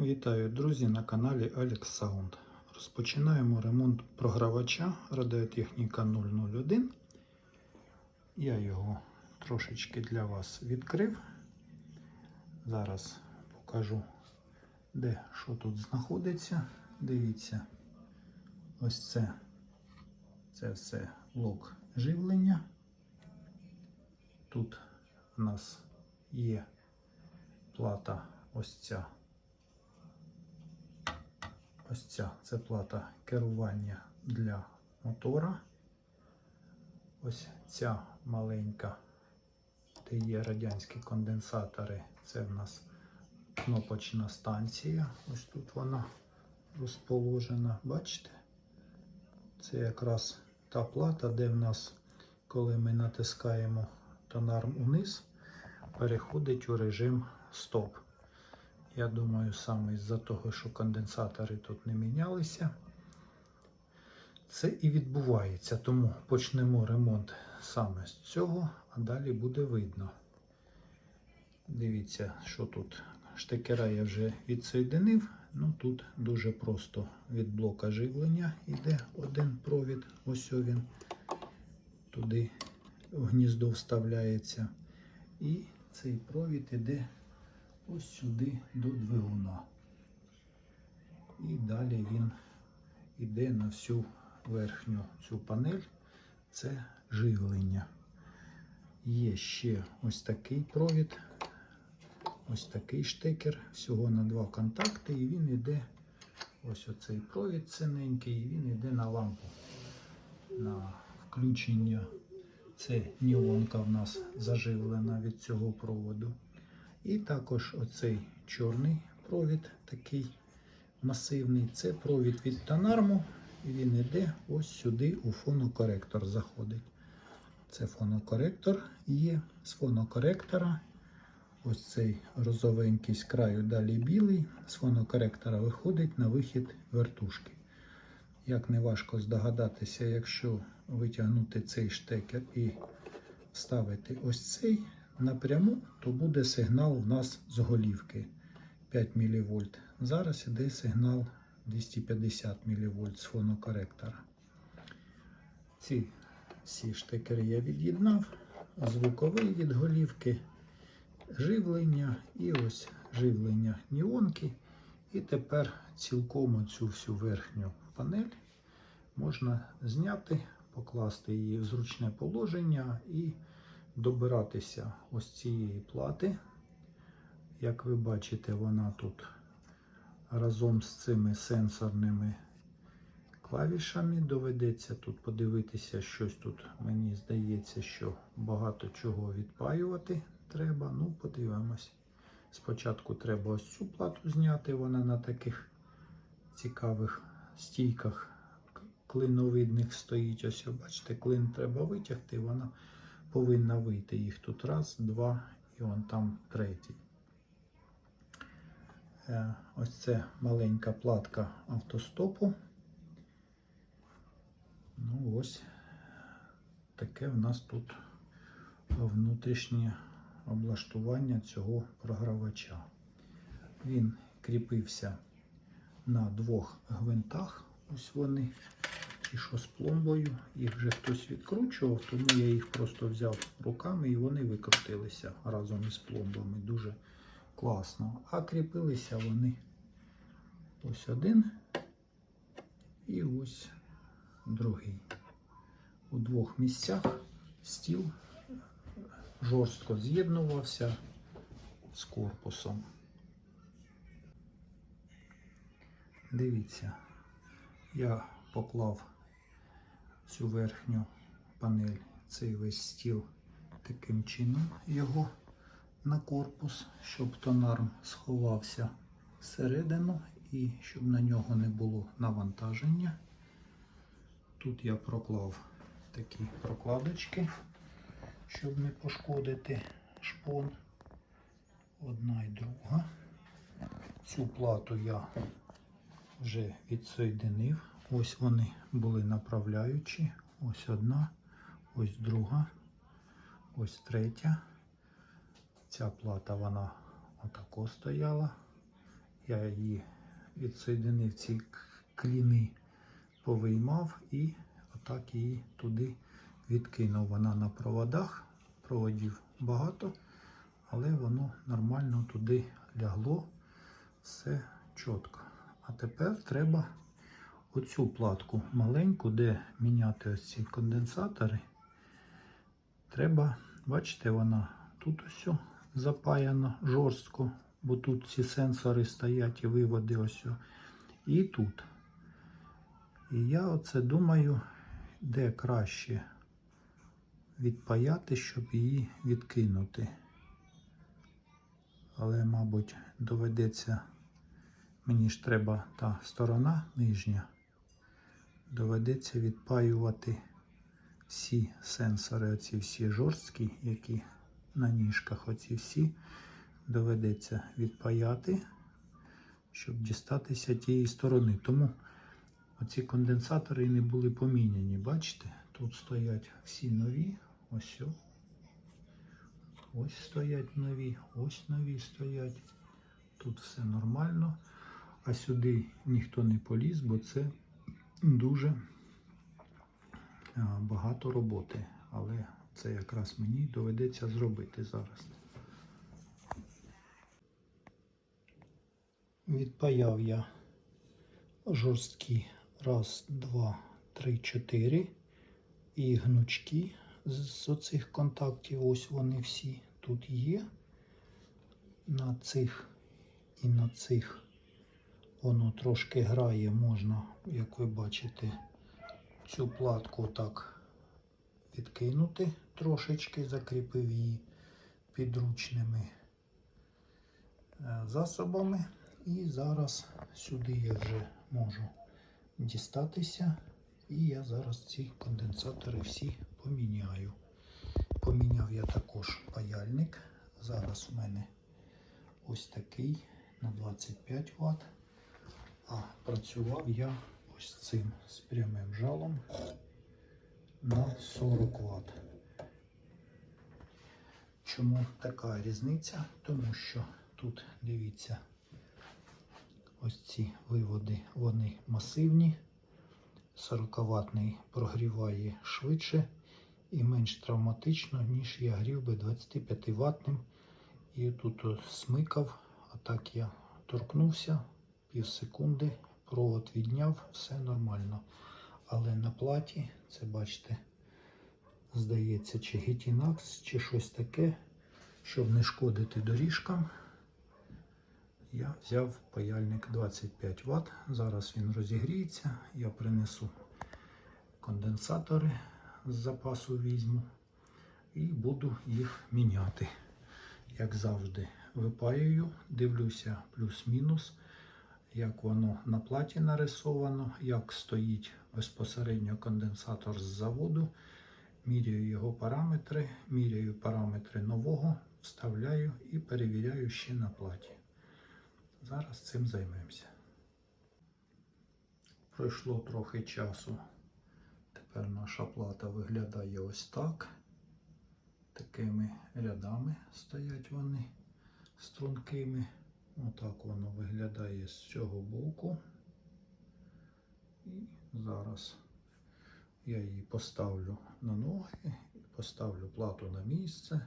Вітаю, друзі, на каналі Alex Sound. Розпочинаємо ремонт програвача Радіотехніка 001. Я його трошечки для вас відкрив. Зараз покажу, де що тут знаходиться. Дивіться, ось це, це все блок живлення. Тут у нас є плата ось ця. Ось ця це плата керування для мотора. Ось ця маленька, де є радянські конденсатори. Це в нас кнопочна станція. Ось тут вона розположена. Бачите? Це якраз та плата, де в нас, коли ми натискаємо тонарм униз, переходить у режим стоп. Я думаю, саме із-за того, що конденсатори тут не мінялися, це і відбувається. Тому почнемо ремонт саме з цього, а далі буде видно. Дивіться, що тут. Штекера я вже відсоєдинив. Ну тут дуже просто від блока живлення йде один провід. Ось він туди в гніздо вставляється. І цей провід іде ось сюди до двигуна. І далі він йде на всю верхню цю панель. Це живлення. Є ще ось такий провід, ось такий штекер, всього на два контакти, і він йде, ось оцей провід синенький, і він йде на лампу. На включення. Це ніонка в нас заживлена від цього проводу. І також оцей чорний провід, такий масивний, це провід від Тонарму. І він йде ось сюди у фонокоректор заходить. Це фонокоректор є з фонокоректора. Ось цей розовенький з краю далі білий. З фонокоректора виходить на вихід вертушки. Як не важко здогадатися, якщо витягнути цей штекер і вставити ось цей напряму, то буде сигнал у нас з голівки 5 мВ. Зараз іде сигнал 250 мВ з фонокоректора. Ці всі штекери я від'єднав, звуковий від голівки, живлення і ось живлення ніонки. І тепер цілком цю всю верхню панель можна зняти, покласти її в зручне положення і добиратися ось цієї плати. Як ви бачите, вона тут разом з цими сенсорними клавішами доведеться тут подивитися, щось тут, мені здається, що багато чого відпаювати треба. Ну, подивимось. Спочатку треба ось цю плату зняти, вона на таких цікавих стійках клиновидних стоїть. Ось, бачите, клин треба витягти, вона повинна вийти. Їх тут раз, два і вон там третій. Е, Ось це маленька платка автостопу. Ну, ось таке в нас тут внутрішнє облаштування цього програвача. Він кріпився на двох гвинтах. Ось вони, ті, що з пломбою. Їх вже хтось відкручував, тому я їх просто взяв руками і вони викрутилися разом із пломбами. Дуже класно. А кріпилися вони ось один і ось другий. У двох місцях стіл жорстко з'єднувався з корпусом. Дивіться, я поклав цю верхню панель, цей весь стіл таким чином його на корпус, щоб тонарм сховався всередину і щоб на нього не було навантаження. Тут я проклав такі прокладочки, щоб не пошкодити шпон. Одна і друга. Цю плату я вже відсоєдинив. Ось вони були направляючі. Ось одна, ось друга, ось третя. Ця плата вона отако стояла. Я її відсоєдинив ці кліни, повиймав і отак її туди відкинув. Вона на проводах, проводів багато, але воно нормально туди лягло, все чітко. А тепер треба оцю платку маленьку, де міняти ось ці конденсатори. Треба, бачите, вона тут ось запаяна жорстко, бо тут ці сенсори стоять і виводи ось. І тут. І я оце думаю, де краще відпаяти, щоб її відкинути. Але, мабуть, доведеться, мені ж треба та сторона нижня, доведеться відпаювати всі сенсори, оці всі жорсткі, які на ніжках, оці всі доведеться відпаяти, щоб дістатися тієї сторони. Тому оці конденсатори не були поміняні. Бачите, тут стоять всі нові. Ось. Ось стоять нові, ось нові стоять. Тут все нормально. А сюди ніхто не поліз, бо це дуже багато роботи. Але це якраз мені доведеться зробити зараз. Відпаяв я жорсткі раз, два, три, чотири. І гнучки з оцих контактів, ось вони всі тут є. На цих і на цих воно трошки грає, можна, як ви бачите, цю платку так відкинути трошечки, закріпив її підручними е, засобами. І зараз сюди я вже можу дістатися. І я зараз ці конденсатори всі поміняю. Поміняв я також паяльник. Зараз у мене ось такий на 25 Вт. А працював я ось цим з прямим жалом на 40 Вт. Чому така різниця? Тому що тут, дивіться, ось ці виводи, вони масивні. 40-ваттний прогріває швидше і менш травматично, ніж я грів би 25-ваттним. І тут смикав, а так я торкнувся пів секунди, провод відняв, все нормально. Але на платі, це бачите, здається, чи Gitinax, чи щось таке, щоб не шкодити доріжкам. Я взяв паяльник 25 Вт. Зараз він розігріється. Я принесу конденсатори з запасу візьму і буду їх міняти. Як завжди, випаюю, дивлюся плюс-мінус, як воно на платі нарисовано, як стоїть безпосередньо конденсатор з заводу. Міряю його параметри, міряю параметри нового, вставляю і перевіряю ще на платі. Зараз цим займемося. Пройшло трохи часу. Тепер наша плата виглядає ось так. Такими рядами стоять вони стрункими. Отак воно виглядає з цього боку. І зараз я її поставлю на ноги, поставлю плату на місце.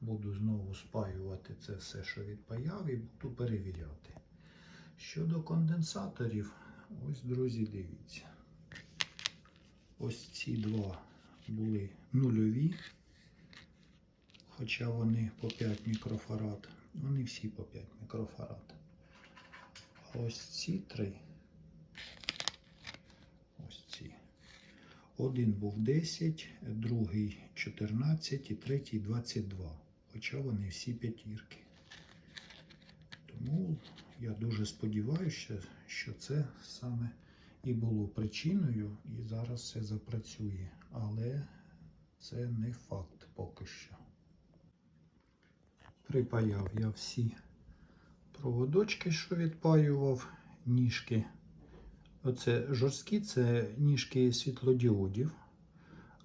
Буду знову спаювати це все, що відпаяв, і буду перевіряти. Щодо конденсаторів, ось, друзі, дивіться. Ось ці два були нульові, хоча вони по 5 мікрофарад. Вони всі по 5 мікрофарад. А ось ці три. Ось ці. Один був 10, другий 14 і третій 22. Хоча вони всі п'ятірки. Тому я дуже сподіваюся, що це саме і було причиною, і зараз все запрацює. Але це не факт поки що. Припаяв я всі проводочки, що відпаював, ніжки. Оце жорсткі це ніжки світлодіодів.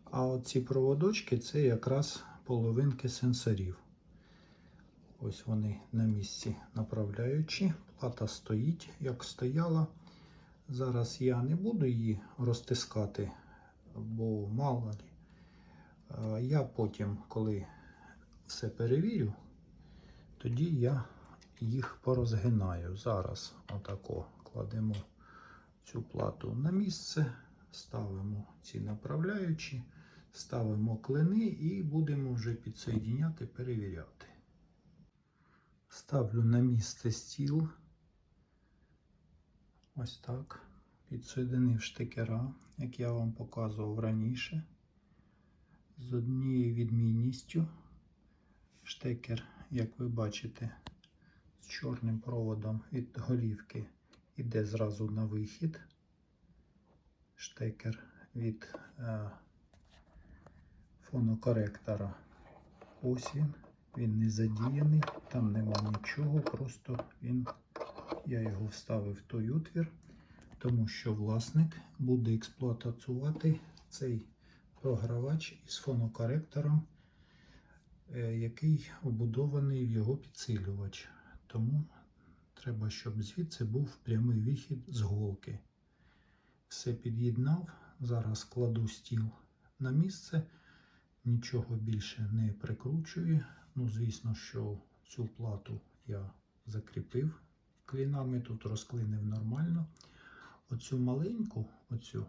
А оці проводочки це якраз половинки сенсорів. Ось вони на місці направляючі. Плата стоїть, як стояла. Зараз я не буду її розтискати, бо мало. Е, Я потім, коли все перевірю, тоді я їх порозгинаю. Зараз отако кладемо цю плату на місце, ставимо ці направляючі, ставимо клини і будемо вже підсоєдняти, перевіряти. Ставлю на місце стіл. Ось так. Підсоєдинив штекера, як я вам показував раніше. З однією відмінністю. Штекер, як ви бачите, з чорним проводом від голівки йде зразу на вихід. Штекер від е, фонокоректора. Ось він. Він не задіяний, там нема нічого, просто він, я його вставив в той отвір, тому що власник буде експлуатацувати цей програвач із фонокоректором, який обудований в його підсилювач. Тому треба, щоб звідси був прямий вихід з голки. Все під'єднав. Зараз кладу стіл на місце, нічого більше не прикручую. Ну, звісно, що цю плату я закріпив клінами, тут розклинив нормально. Оцю маленьку, оцю,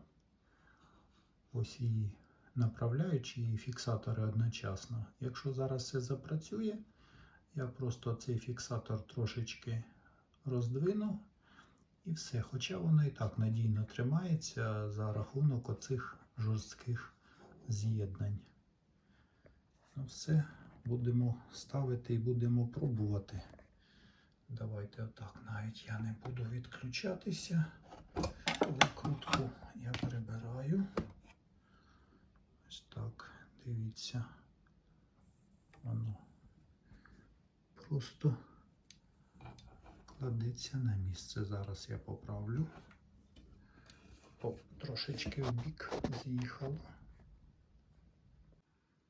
ось її направляючи її фіксатори одночасно. Якщо зараз все запрацює, я просто цей фіксатор трошечки роздвину і все. Хоча воно і так надійно тримається за рахунок оцих жорстких з'єднань. Ну, все, будемо ставити і будемо пробувати. Давайте отак, навіть я не буду відключатися. Закрутку я прибираю. Так, дивіться. Воно просто кладеться на місце. Зараз я поправлю. Трошечки в бік з'їхало.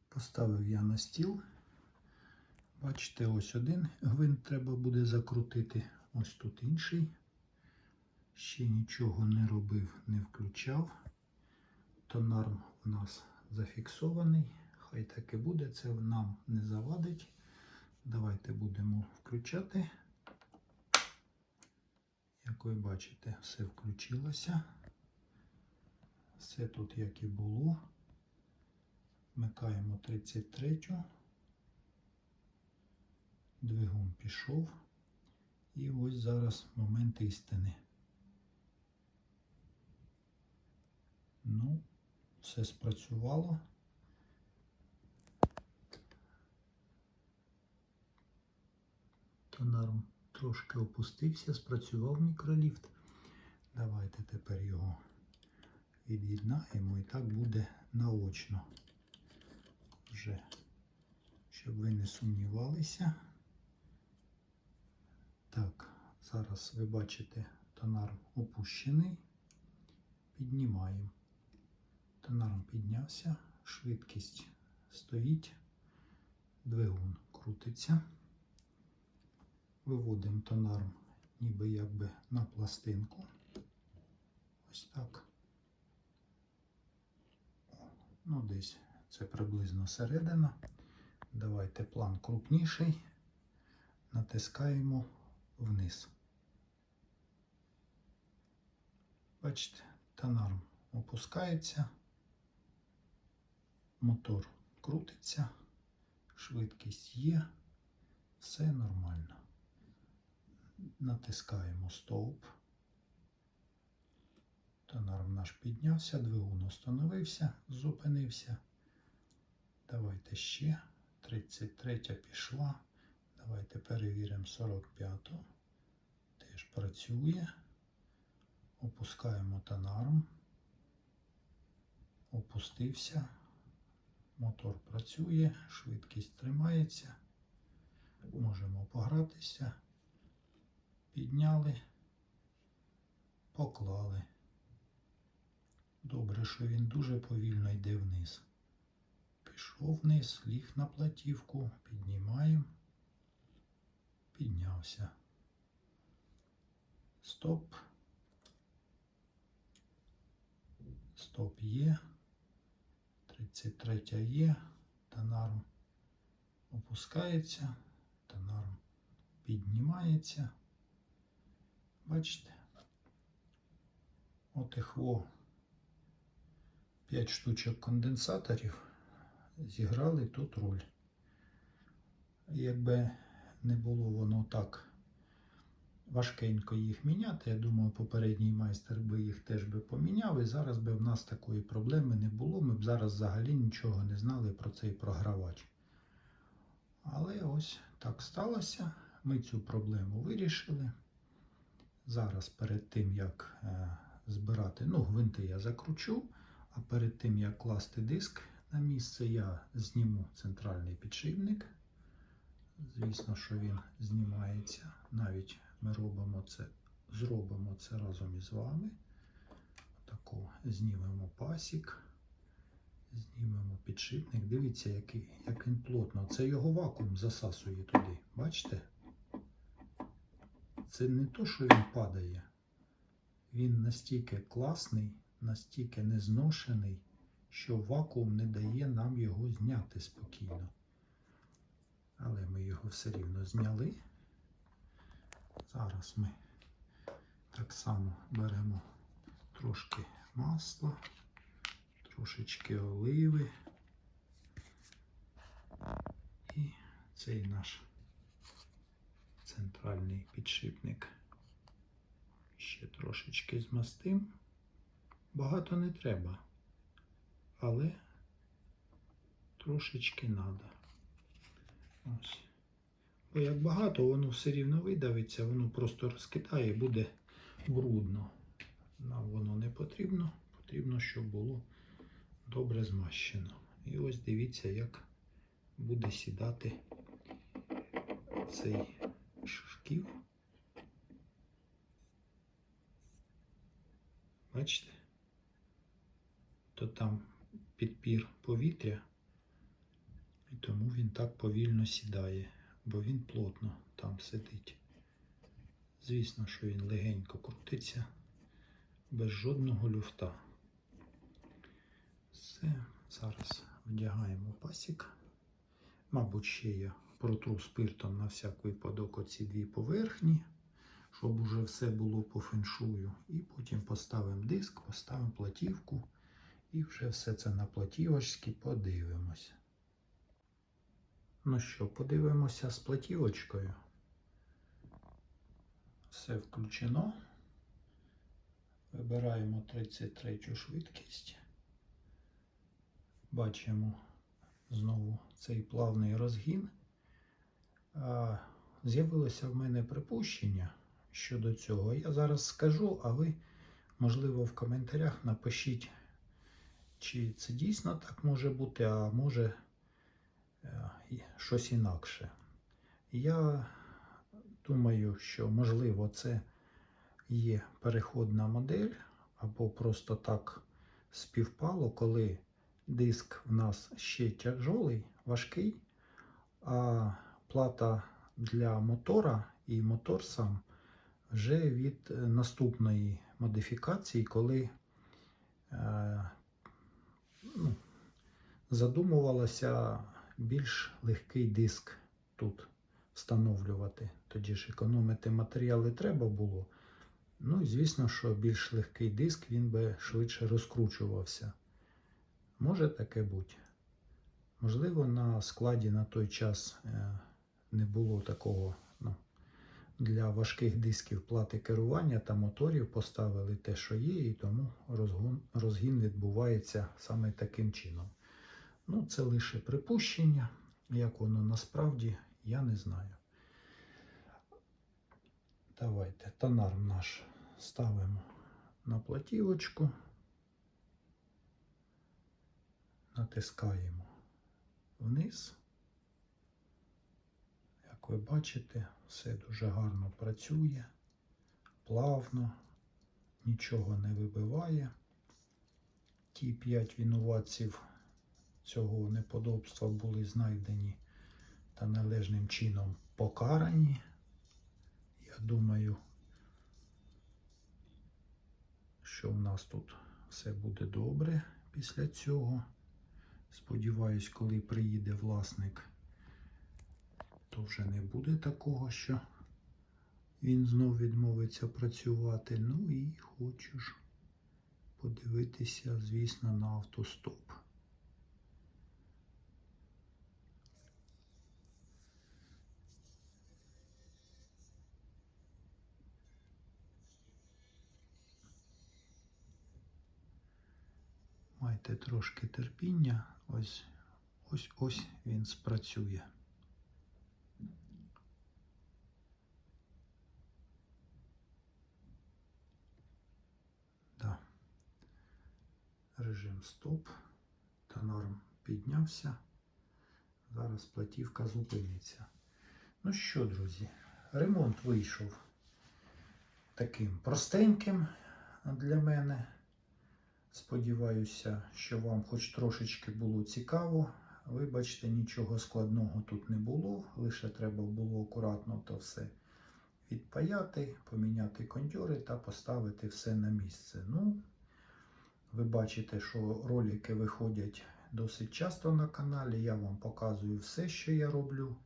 Поставив я на стіл. Бачите, ось один гвинт треба буде закрутити. Ось тут інший. Ще нічого не робив, не включав. Тонарм у нас зафіксований. Хай так і буде, це нам не завадить. Давайте будемо включати. Як ви бачите, все включилося. Все тут як і було. Вмикаємо 33. Двигун пішов. І ось зараз момент істини. Ну, все спрацювало. Тонарм трошки опустився, спрацював мікроліфт. Давайте тепер його від'єднаємо і так буде наочно. Вже, щоб ви не сумнівалися. Так, зараз ви бачите, тонарм опущений. Піднімаємо. Тонарм піднявся, швидкість стоїть, двигун крутиться. Виводимо тонарм ніби якби на пластинку. Ось так. Ну, десь це приблизно середина. Давайте план крупніший. Натискаємо вниз. Бачите, тонарм опускається, мотор крутиться, швидкість є, все нормально. Натискаємо стовп. Тонарм наш піднявся, двигун остановився, зупинився. Давайте ще. 33 пішла. Давайте перевіримо 45. Теж працює. Опускаємо тонарм. Опустився. Мотор працює, швидкість тримається. Можемо погратися. Підняли, поклали. Добре, що він дуже повільно йде вниз. Пішов вниз, ліг на платівку, піднімаємо. піднявся. Стоп. Стоп є. 33 є. Тонарм опускається. Тонарм піднімається. Бачите? От їх 5 штучок конденсаторів зіграли тут роль. Якби не було воно так важкенько їх міняти, я думаю, попередній майстер би їх теж би поміняв, і зараз би в нас такої проблеми не було. Ми б зараз взагалі нічого не знали про цей програвач. Але ось так сталося. Ми цю проблему вирішили. Зараз перед тим, як е, збирати, ну, гвинти я закручу, а перед тим, як класти диск на місце, я зніму центральний підшипник. Звісно, що він знімається. Навіть ми робимо це, зробимо це разом із вами. Таку знімемо пасік, знімемо підшипник. Дивіться, який, як він плотно. Це його вакуум засасує туди. Бачите? Це не то, що він падає. Він настільки класний, настільки незношений, що вакуум не дає нам його зняти спокійно. Але ми його все рівно зняли. Зараз ми так само беремо трошки масла, трошечки оливи. І цей наш центральний підшипник ще трошечки змастим. Багато не треба, але трошечки треба. Ось. Бо як багато, воно все рівно видавиться, воно просто розкидає буде брудно. Нам воно не потрібно. Потрібно, щоб було добре змащено. І ось дивіться, як буде сідати цей шків. Бачите? То там підпір повітря, і тому він так повільно сідає, бо він плотно там сидить. Звісно, що він легенько крутиться, без жодного люфта. Все, зараз вдягаємо пасік. Мабуть, ще я протру спиртом на всяк випадок оці дві поверхні, щоб уже все було по феншую. І потім поставимо диск, поставимо платівку і вже все це на платівочці подивимося. Ну що, подивимося з платівочкою. Все включено. Вибираємо 33 швидкість. Бачимо знову цей плавний розгін. З'явилося в мене припущення щодо цього. Я зараз скажу, а ви, можливо, в коментарях напишіть, чи це дійсно так може бути, а може щось інакше. Я думаю, що можливо це є переходна модель, або просто так співпало, коли диск в нас ще тяжолий, важкий, а плата для мотора і мотор сам вже від е, наступної модифікації, коли е, ну, задумувалося більш легкий диск тут встановлювати. Тоді ж економити матеріали треба було. Ну і звісно, що більш легкий диск він би швидше розкручувався. Може таке бути. Можливо, на складі на той час е, не було такого ну, для важких дисків плати керування та моторів поставили те, що є, і тому розгін відбувається саме таким чином. Ну, це лише припущення. Як воно насправді, я не знаю. Давайте тонар наш ставимо на платівочку, натискаємо вниз. Як ви бачите, все дуже гарно працює, плавно, нічого не вибиває. Ті 5 винуватців цього неподобства були знайдені та належним чином покарані. Я думаю, що в нас тут все буде добре після цього. Сподіваюсь, коли приїде власник, то вже не буде такого, що він знов відмовиться працювати. Ну і хочу ж подивитися, звісно, на автостоп. Майте трошки терпіння, ось ось ось він спрацює. Да. Режим стоп. Тонарм піднявся. Зараз платівка зупиниться. Ну що, друзі, ремонт вийшов таким простеньким для мене. Сподіваюся, що вам хоч трошечки було цікаво. Вибачте, нічого складного тут не було. Лише треба було акуратно то все відпаяти, поміняти кондьори та поставити все на місце. Ну, ви бачите, що ролики виходять досить часто на каналі. Я вам показую все, що я роблю.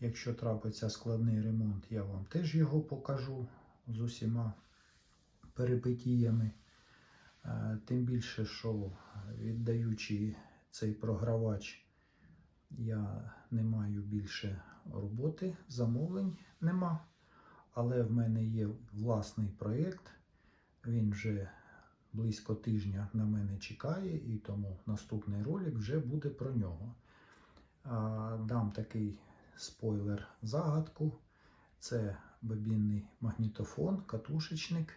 Якщо трапиться складний ремонт, я вам теж його покажу з усіма перипетіями. Е, Тим більше, що віддаючи цей програвач, я не маю більше роботи, замовлень нема. Але в мене є власний проєкт. Він вже близько тижня на мене чекає, і тому наступний ролик вже буде про нього. Дам такий спойлер загадку. Це бобінний магнітофон, катушечник.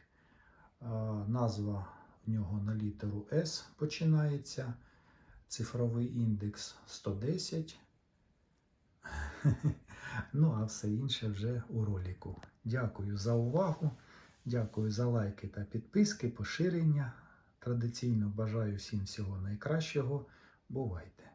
Назва в нього на літеру S починається. Цифровий індекс 110. Ну, а все інше вже у ролику. Дякую за увагу. Дякую за лайки та підписки, поширення. Традиційно бажаю всім всього найкращого. Бувайте!